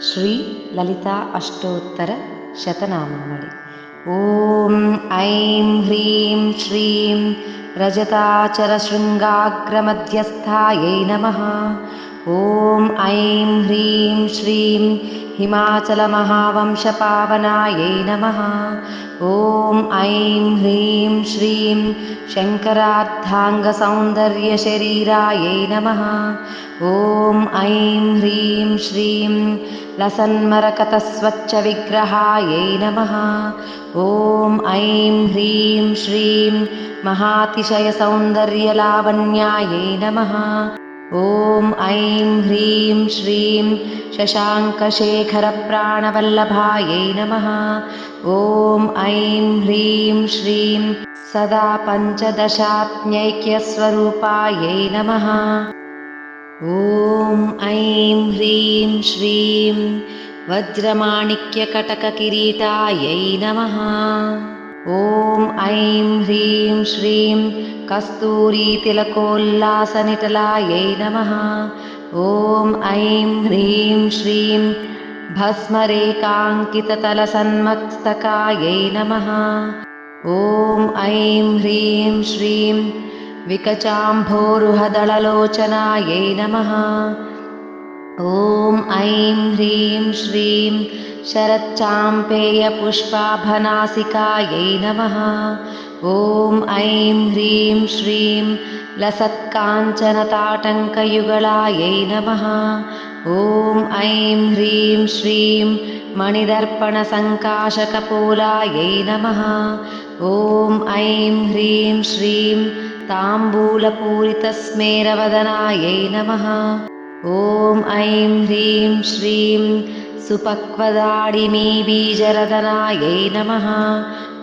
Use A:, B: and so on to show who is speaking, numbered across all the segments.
A: శ్రీ లలిత అష్టోత్తర శతనామావళి ఓం ఐం హ్రీం శ్రీం రజతాచర శృంగాగ్రమధ్యస్థాయై నమ ॐ ऐं ह्रीं श्रीं हिमाचलमहावंशपावनायै नमः। ॐ ऐं ह्रीं श्रीं शङ्करार्धाङ्गसौन्दर्यशरीरायै नमः। ॐ ऐं ह्रीं श्रीं लसन्मरकतस्वच्छविग्रहायै नमः। ॐ ऐं ह्रीं श्रीं महातिशयसौन्दर्यलावण्यायै नमः ॐ ऐं ह्रीं श्रीं शशाङ्कशेखरप्राणवल्लभायै नमः। ॐ ऐं ह्रीं श्रीं सदा पञ्चदशात्मैक्यस्वरूपायै नमः। ॐ ऐं ह्रीं श्रीं वज्रमाणिक्यकटककिरीटायै नमः। ॐ ऐं ह्रीं श्रीं कस्तूरीतिलकोल्लासनिटलायै नमः। ॐ ऐं ह्रीं श्रीं भस्मरेकाङ्किततलसन्मस्तकायै नमः। ॐ ऐं ह्रीं श्रीं विकचाम्भोरुहदळलोचनायै नमः। ॐ ऐं ह्रीं श्रीं शरच्चाम्पेयपुष्पाभनासिकायै नमः ॐ ऐं ह्रीं श्रीं लसत्काञ्चनताटङ्कयुगलायै नमः। ॐ ऐं ह्रीं श्रीं मणिदर्पणसङ्काशकपोलायै नमः। ॐ ऐं ह्रीं श्रीं ताम्बूलपूरितस्मेरवदनायै नमः। ॐ ऐं ह्रीं श्रीं सुपक्वदाडिमीबीजरदनायै नमः।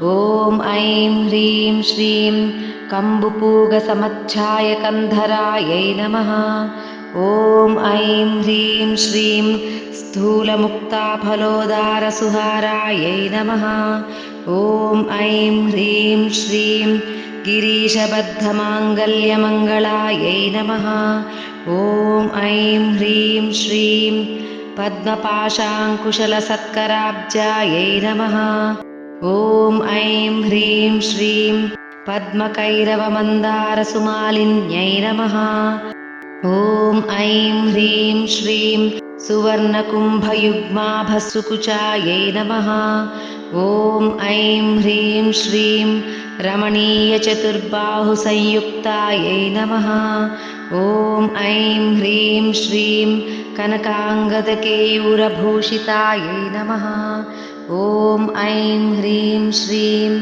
A: ॐ ऐं ह्रीं श्रीं कम्बुपूगसमच्छायकन्धरायै नमः। ॐ ऐं ह्रीं श्रीं स्थूलमुक्ताफलोदारसुहारायै नमः। ॐ ऐं ह्रीं श्रीं गिरीशबद्धमाङ्गल्यमङ्गलायै नमः। ॐ ऐं ह्रीं श्रीं पद्मपाशाङ्कुशलसत्कराब्जायै नमः। ॐ ऐं ह्रीं श्रीं पद्मकैरवमन्दारसुमालिन्यै नमः। ॐ ऐं ह्रीं श्रीं सुवर्णकुम्भयुग्माभसुकुचायै नमः। ॐ ऐं ह्रीं श्रीं रमणीयचतुर्बाहुसंयुक्तायै नमः। ॐ ऐं ह्रीं श्रीं कनकाङ्गदकेयूरभूषितायै नमः। ॐ ऐं ह्रीं श्रीं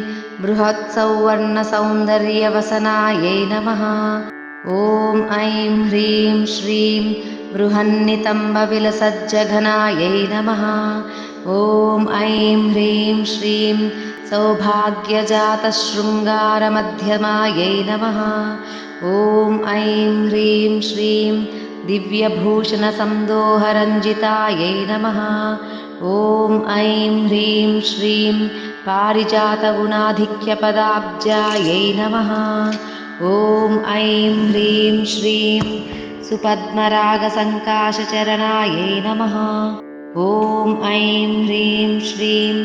A: बृहत्सौवर्णसौन्दर्यवसनायै नमः। ॐ ऐं ह्रीं श्रीं बृहन्नितम्बविलसज्जघनायै नमः। ॐ ऐं ह्रीं श्रीं सौभाग्यजातशृङ्गारमध्यमायै नमः। ॐ ऐं ह्रीं श्रीं दिव्यभूषणसन्दोहरञ्जितायै नमः। ॐ ऐं ह्रीं श्रीं पारिजातगुणाधिक्यपदाब्जायै नमः। ॐ ऐं ह्रीं श्रीं सुपद्मरागसङ्काशचरणायै नमः। ॐ ऐं ह्रीं श्रीं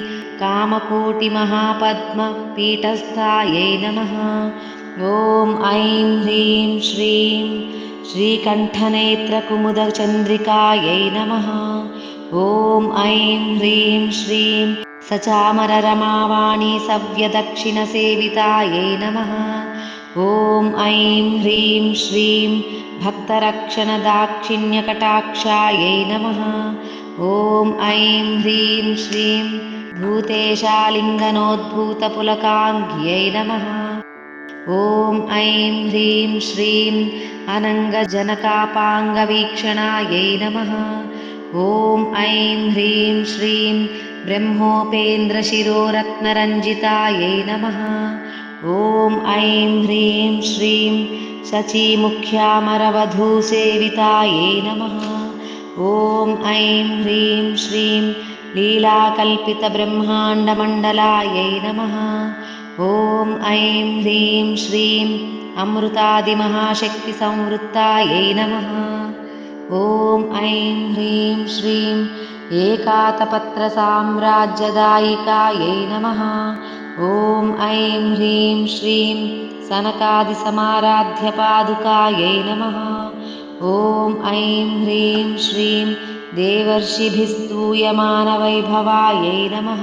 A: कामकोटिमहापद्मपीठस्थायै नमः। ॐ ऐं ह्रीं श्रीं श्रीकण्ठनेत्रकुमुदचन्द्रिकायै नमः। ॐ ऐं ह्रीं श्रीं सचामररमावाणी सव्यदक्षिणसेवितायै नमः। ॐ ऐं ह्रीं श्रीं भक्तरक्षणदाक्षिण्यकटाक्षायै नमः। ॐ ऐं ह्रीं श्रीं भूतेशालिङ्गनोद्भूतपुलकाङ्ग्यै नमः ॐ ऐं ह्रीं श्रीं अनङ्गजनकापाङ्गवीक्षणायै नमः। ॐ ऐं ह्रीं श्रीं ब्रह्मोपेन्द्रशिरोरत्नरञ्जितायै नमः। ॐ ऐं ह्रीं श्रीं शचीमुख्यामरवधूसेवितायै नमः। ॐ ऐं ह्रीं श्रीं लीलाकल्पितब्रह्माण्डमण्डलायै नमः ॐ ऐं ह्रीं श्रीं अमृतादिमहाशक्तिसंवृत्तायै नमः। ॐ ऐं ह्रीं श्रीं एकातपत्रसाम्राज्यदायिकायै नमः। ॐ ऐं ह्रीं श्रीं सनकादिसमाराध्यपादुकायै नमः। ॐ ऐं ह्रीं श्रीं देवर्षिभिस्तूयमानवैभवायै नमः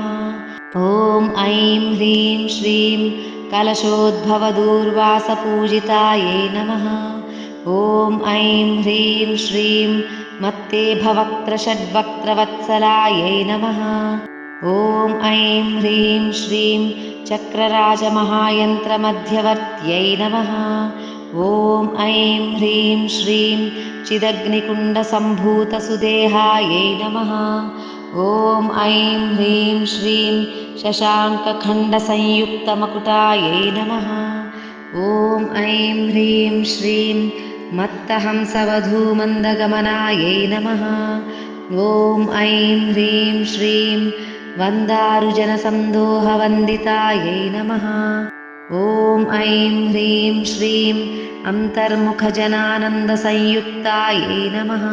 A: ॐ ऐं ह्रीं श्रीं कलशोद्भवदूर्वासपूजितायै नमः। ॐ ऐं ह्रीं श्रीं मत्तेभवक्त्रषड्वक्त्रवत्सलायै नमः। ॐ ऐं ह्रीं श्रीं चक्रराजमहायन्त्रमध्यवर्त्यै नमः। ॐ ऐं ह्रीं श्रीं चिदग्निकुण्डसम्भूतसुदेहायै नमः ॐ ऐं ह्रीं श्रीं शशाङ्कखण्डसंयुक्तमकुटायै नमः। ॐ ऐं ह्रीं श्रीं मत्तहंसवधूमन्दगमनायै नमः। ॐ ऐं ह्रीं श्रीं वन्दारुजनसन्दोहवन्दितायै नमः। ॐ ऐं ह्रीं श्रीं अन्तर्मुखजनानन्दसंयुक्तायै नमः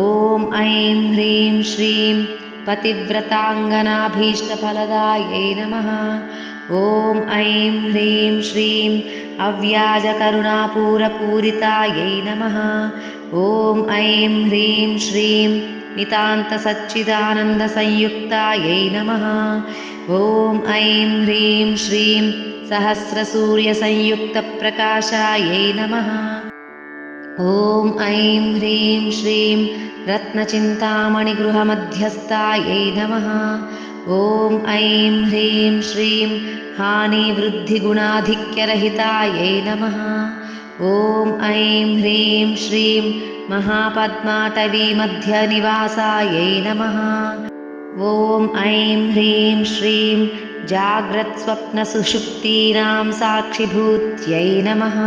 A: ॐ ऐं ह्रीं श्रीं पतिव्रताङ्गनाभीष्टफलदायै नमः। ॐ ऐं ह्रीं श्रीं अव्याजकरुणापूरपूरितायै नमः। ॐ ऐं ह्रीं श्रीं नितान्तसच्चिदानन्दसंयुक्तायै नमः। ॐ ऐं ह्रीं श्रीं सहस्रसूर्यसंयुक्तप्रकाशायै नमः ॐ ऐं ह्रीं श्रीं रत्नचिन्तामणिगृहमध्यस्थायै नमः। ॐ ऐं ह्रीं श्रीं हानिवृद्धिगुणाधिक्यरहितायै नमः। ॐ ऐं ह्रीं श्रीं महापद्माटवीमध्यनिवासायै नमः। ॐ ऐं ह्रीं श्रीं जाग्रत्स्वप्नसुषुप्तीनां साक्षिभूत्यै नमः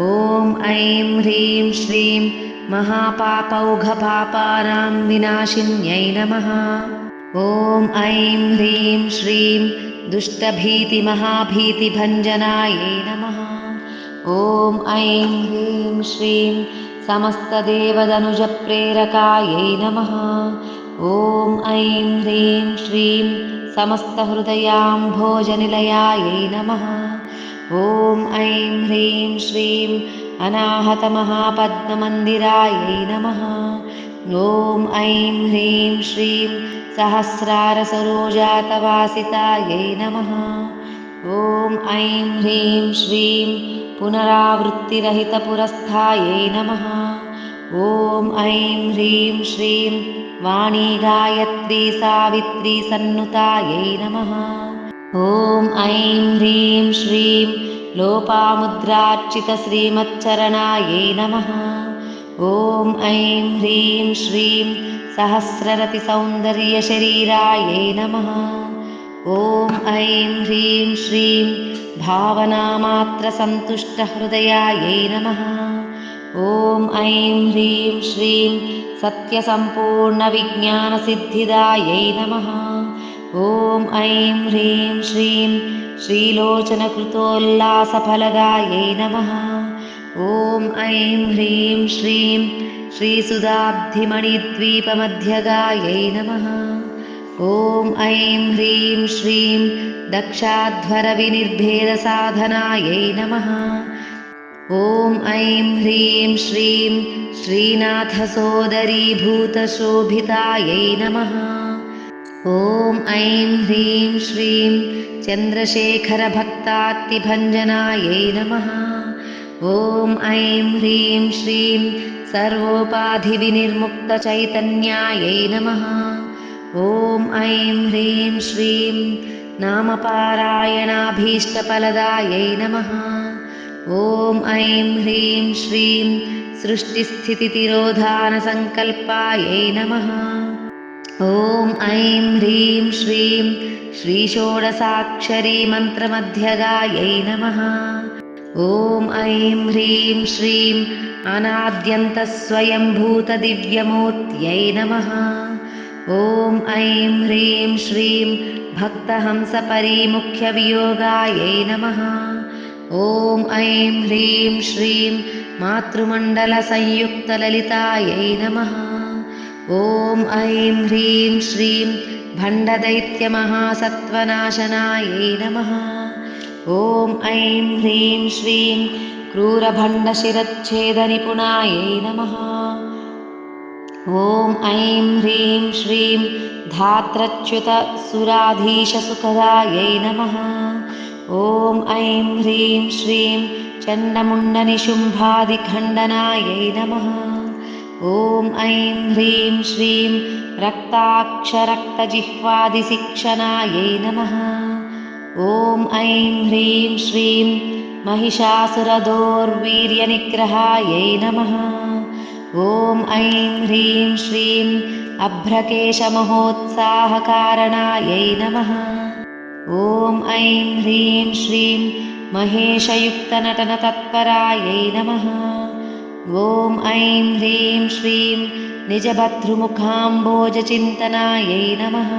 A: ॐ ऐं ह्रीं श्रीं महापापौघपापानां विनाशिन्यै नमः। ॐ ऐं ह्रीं श्रीं दुष्टभीतिमहाभीतिभञ्जनायै नमः। ॐ ऐं ह्रीं श्रीं समस्तदेवदनुजप्रेरकायै नमः। ॐ ऐं ह्रीं श्रीं समस्तहृदयाम्भोजनिलयायै नमः ॐ ऐं ह्रीं श्रीं अनाहतमहापद्ममन्दिरायै नमः। ॐ ऐं ह्रीं श्रीं सहस्रारसरोजातवासितायै नमः। ॐ ऐं ह्रीं श्रीं पुनरावृत्तिरहितपुरस्थायै नमः। ॐ ऐं ह्रीं श्रीं वाणीगायत्री सावित्री सन्नुतायै नमः ॐ ऐं ह्रीं श्रीं लोपामुद्रार्चितश्रीमच्चरणायै नमः। ॐ ऐं ह्रीं श्रीं सहस्ररतिसौन्दर्यशरीरायै नमः। ॐ ऐं ह्रीं श्रीं भावनामात्रसन्तुष्टहृदयायै नमः। ॐ ऐं ह्रीं श्रीं सत्यसम्पूर्णविज्ञानसिद्धिदायै नमः ॐ ऐं ह्रीं श्रीं श्रीलोचनकृतोल्लासफलदायै नमः। ॐ ऐं ह्रीं श्रीं श्रीसुधाब्धिमणिद्वीपमध्यगायै नमः। ॐ ऐं ह्रीं श्रीं दक्षाध्वरविनिर्भेदसाधनायै नमः। ॐ ऐं ह्रीं श्रीं श्रीनाथसोदरीभूतशोभितायै नमः ॐ ऐं ह्रीं श्रीं चन्द्रशेखरभक्तात्तिभञ्जनायै नमः। ॐ ऐं ह्रीं श्रीं सर्वोपाधिविनिर्मुक्तचैतन्यायै नमः। ॐ ऐं ह्रीं श्रीं नामपारायणाभीष्टफलदायै नमः। ॐ ऐं ह्रीं श्रीं सृष्टिस्थितितिरोधानसङ्कल्पायै नमः ॐ ऐं ह्रीं श्रीं श्रीषोडसाक्षरीमन्त्रमध्यगायै नमः। ॐ ऐं ह्रीं श्रीं अनाद्यन्तस्वयम्भूतदिव्यमूर्त्यै नमः। ॐ ऐं ह्रीं श्रीं भक्तहंसपरिमुख्यवियोगायै नमः। ॐ ऐं ह्रीं श्रीं मातृमण्डलसंयुक्तललितायै नमः ॐ ऐं ह्रीं श्रीं भण्डदैत्यमहासत्त्वनाशनायै नमः। ॐ ऐं ह्रीं श्रीं क्रूरभण्डशिरच्छेदनिपुणायै नमः। ॐ ऐं ह्रीं श्रीं धात्रच्युतसुराधीशसुखदायै नमः। ॐ ऐं ह्रीं श्रीं चण्डमुण्डनिशुम्भादिखण्डनायै नमः ॐ ऐं ह्रीं श्रीं रक्ताक्षरक्तजिह्वादिशिक्षणायै नमः। ॐ ऐं ह्रीं श्रीं महिषासुरदोर्वीर्यनिग्रहायै नमः। ॐ ऐं ह्रीं श्रीं अभ्रकेशमहोत्साहकारणायै नमः। ॐ ऐं ह्रीं श्रीं महेशयुक्तनटनतत्परायै नमः ॐ ऐं ह्रीं श्रीं निजभद्रुमुखाम्बोजचिन्तनायै नमः।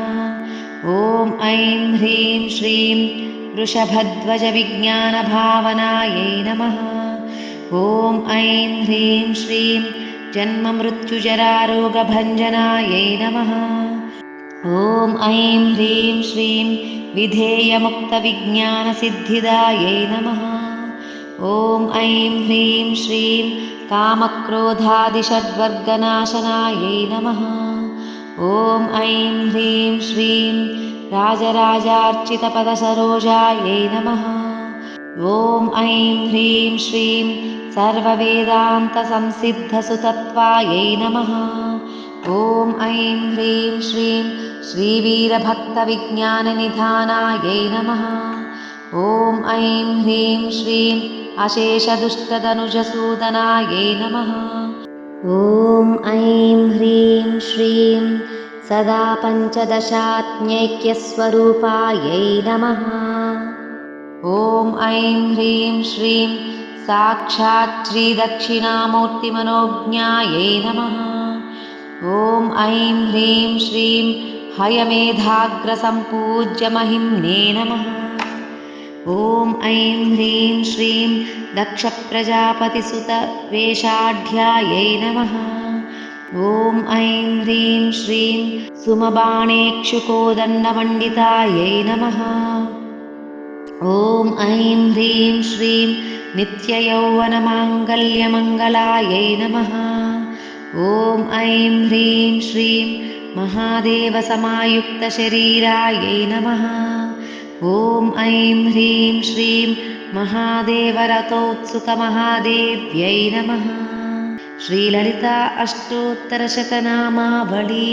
A: ॐ ऐं ह्रीं श्रीं वृषभध्वजविज्ञानभावनायै नमः। ॐ ऐं ह्रीं श्रीं जन्ममृत्युजरारोगभञ्जनायै नमः। ॐ ऐं ह्रीं श्रीं विधेयमुक्तविज्ञानसिद्धिदायै नमः। ॐ ऐं ह्रीं श्रीं कामक्रोधादिषड्वर्गनाशनायै नमः। ॐ ऐं ह्रीं श्रीं राजराजार्चितपदसरोजायै नमः। ॐ ऐं ह्रीं श्रीं सर्ववेदान्तसंसिद्धसुतत्वायै नमः। ॐ ऐं ह्रीं श्रीं श्रीवीरभक्तविज्ञाननिधानायै नमः। ॐ ऐं ह्रीं श्रीं अशेषदुष्टदनुजसूदनायै नमः। ॐ ऐं ह्रीं श्रीं सदा पञ्चदशात्मैक्यस्वरूपायै नमः। ॐ ऐं ह्रीं श्रीं साक्षात् श्रीदक्षिणामूर्तिमनोज्ञायै नमः। ॐ ऐं ह्रीं श्रीं हयमेधाग्रसम्पूज्यमहिम्ने नमः ॐ ऐं ह्रीं श्रीं दक्षप्रजापतिसुतवेषाढ्यायै नमः। ॐ ऐं ह्रीं श्रीं सुमबाणेक्षुकोदण्डमण्डितायै नमः। ॐ ऐं ह्रीं श्रीं नित्ययौवनमाङ्गल्यमङ्गलायै नमः। ॐ ऐं ह्रीं श्रीं महादेवसमायुक्तशरीरायै नमः ॐ ऐं ह्रीं श्रीं महादेवरथोत्सुकमहादेव्यै नमः। श्रीललिता अष्टोत्तरशतनामावली